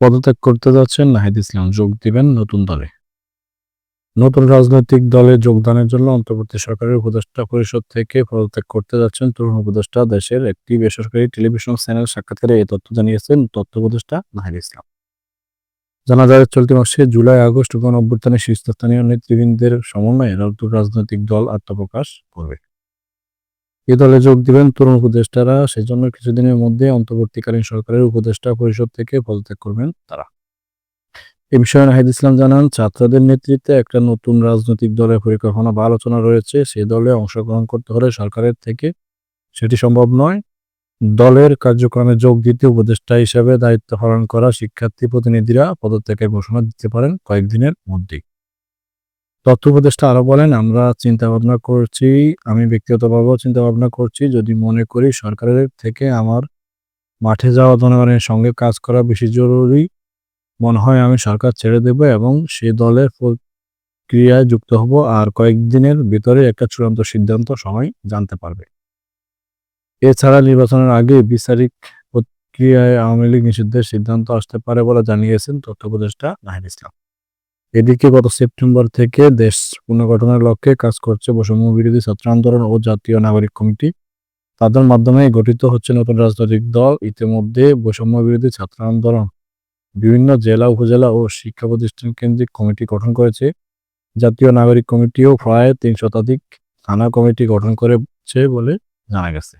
পদত্যাগ করতে যাচ্ছেন, নাহিদ ইসলাম যোগ দিবেন নতুন দলে। নতুন রাজনৈতিক দলে যোগদানের জন্য অন্তর্বর্তী সরকারের উপদেষ্টা পরিষদ থেকে পদত্যাগ করতে যাচ্ছেন তরুণ উপদেষ্টা দেশের একটি বেসরকারি টেলিভিশন চ্যানেল সাক্ষাৎকারে এই তথ্য জানিয়েছেন তথ্য উপদেষ্টা নাহিদ ইসলাম। জানা যায়, চলতি মাসে জুলাই, আগস্ট গণ অভ্যুত্থানে শীর্ষস্থানীয় নেতৃবৃন্দের সমন্বয়ে নতুন রাজনৈতিক দল আত্মপ্রকাশ করবে। এ দলে যোগ দিবেন তরুণ উপদেষ্টারা। সেজন্য কিছুদিনের মধ্যে অন্তর্বর্তীকালীন সরকারের উপদেষ্টা পরিষদ থেকে পদত্যাগ করবেন তারা। এ বিষয়ে নাহিদ ইসলাম জানান, ছাত্রদের নেতৃত্বে একটা নতুন রাজনৈতিক দলের পরিকল্পনা বা আলোচনা রয়েছে। সে দলে অংশগ্রহণ করতে হলে সরকারের থেকে সেটি সম্ভব নয়। দলের কার্যক্রমে যোগ দিতে উপদেষ্টা হিসেবে দায়িত্ব পালন করা শিক্ষার্থী প্রতিনিধিরা পদত্যাগের ঘোষণা দিতে পারেন কয়েকদিনের মধ্যেই। তথ্য উপদেষ্টা আরও বলেন, আমরা চিন্তা ভাবনা করছি, আমি ব্যক্তিগতভাবেও চিন্তা ভাবনা করছি, যদি মনে করি সরকারের থেকে আমার মাঠে যাওয়া জনগণের সঙ্গে কাজ করা বেশি জরুরি, মনে হয় আমি সরকার ছেড়ে দেব এবং সে দলের প্রক্রিয়ায় যুক্ত হব আর কয়েকদিনের ভিতরে একটা চূড়ান্ত সিদ্ধান্ত সবাই জানতে পারবে। এছাড়া নির্বাচনের আগে বিচারিক প্রক্রিয়ায় আওয়ামী লীগ নিষিদ্ধের সিদ্ধান্ত আসতে পারে বলে জানিয়েছেন তথ্য উপদেষ্টা নাহিদ ইসলাম। এদিকে গত সেপ্টেম্বর থেকে দেশ পুনর্গঠনের লক্ষ্যে কাজ করছে বৈষম্য বিরোধী ছাত্র আন্দোলন ও জাতীয় নাগরিক কমিটি। তাদের মাধ্যমে গঠিত হচ্ছে নতুন রাজনৈতিক দল। ইতিমধ্যে বৈষম্য বিরোধী ছাত্র আন্দোলন বিভিন্ন জেলা, উপজেলা ও শিক্ষা প্রতিষ্ঠান কেন্দ্রিক কমিটি গঠন করেছে। জাতীয় নাগরিক কমিটিও প্রায় তিন শতাধিক থানা কমিটি গঠন করেছে বলে জানা গেছে।